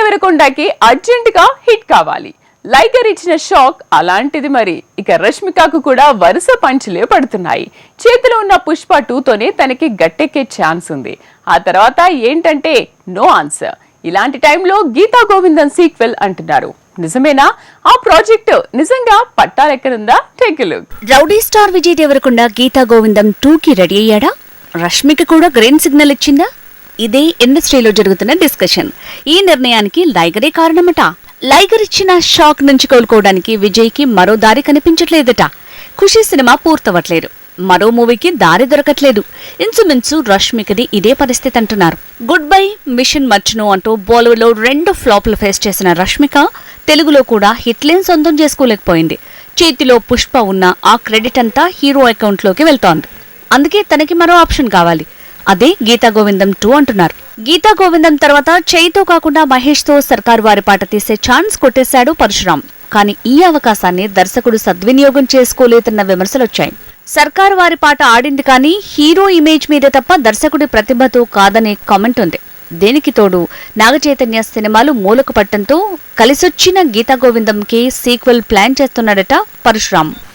దేవరకొండకి అర్జెంటుగా హిట్ కావాలి. లైగర్ ఇచ్చిన షాక్ అలాంటిది మరి. ఇక రష్మికకు కూడా వరుస పంచులే పడుతున్నాయి. చేతిలో ఉన్న పుష్ప టూతోనే తనకి గట్టెక్కే ఛాన్స్ ఉంది. ఆ తర్వాత ఏంటంటే నో ఆన్సర్. ఇలాంటి టైంలో గీతా గోవిందన్ సీక్వెల్ అంటున్నారు. నిజమేనా? ఆ ప్రాజెక్టు నిజంగా పట్టాలెక్కనుందా take look. Rowdy star Vijay Devarakonda Geetha Govindam two కి రెడీ అయ్యాడా? రష్మిక కూడా గ్రీన్ సిగ్నల్ ఇచ్చిందా? ఇదే ఇండస్ట్రీలో జరుగుతున్న డిస్కషన్. ఈ నిర్ణయానికి లైగరే కారణమట. లైగర్ ఇచ్చిన షాక్ నుంచి కోలుకోవడానికి విజయ్కి మరో దారి కనిపించట్లేదట. ఖుషి సినిమా పూర్తవట్లేదు. మరో మూవీకి దారి దొరకట్లేదు. ఇంచుమించు రష్మికది ఇదే పరిస్థితి అంటున్నారు. గుడ్ బై మిషన్ మర్చును అంటూ బాలీవుడ్లో రెండు ఫ్లాప్లు ఫేస్ చేసిన రష్మిక తెలుగులో కూడా హిట్లేం సొంతం చేసుకోలేకపోయింది. చేతిలో పుష్ప ఉన్న ఆ క్రెడిట్ అంతా హీరో అకౌంట్లోకి వెళ్తోంది. అందుకే తనకి మరో ఆప్షన్ కావాలి. అదే గీతా గోవిందం టూ అంటున్నారు. గీతా గోవిందం తర్వాత చేయితో కాకుండా మహేష్తో సర్కార్ వారి పాట తీసే ఛాన్స్ కొట్టేశాడు పరశురాం. కానీ ఈ అవకాశాన్ని దర్శకుడు సద్వినియోగం చేసుకోలేదన్న విమర్శలొచ్చాయి. సర్కార్ వారి పాట ఆడింది కానీ హీరో ఇమేజ్ మీద తప్ప దర్శకుడి ప్రతిభతో కాదనే కామెంట్ ఉంది. దేనికి తోడు? నాగచైతన్య సినిమాలు మూలకు పట్టంతో కలిసొచ్చిన గీతా గోవిందంకి సీక్వెల్ ప్లాన్ చేస్తున్నాడట పరశురాం.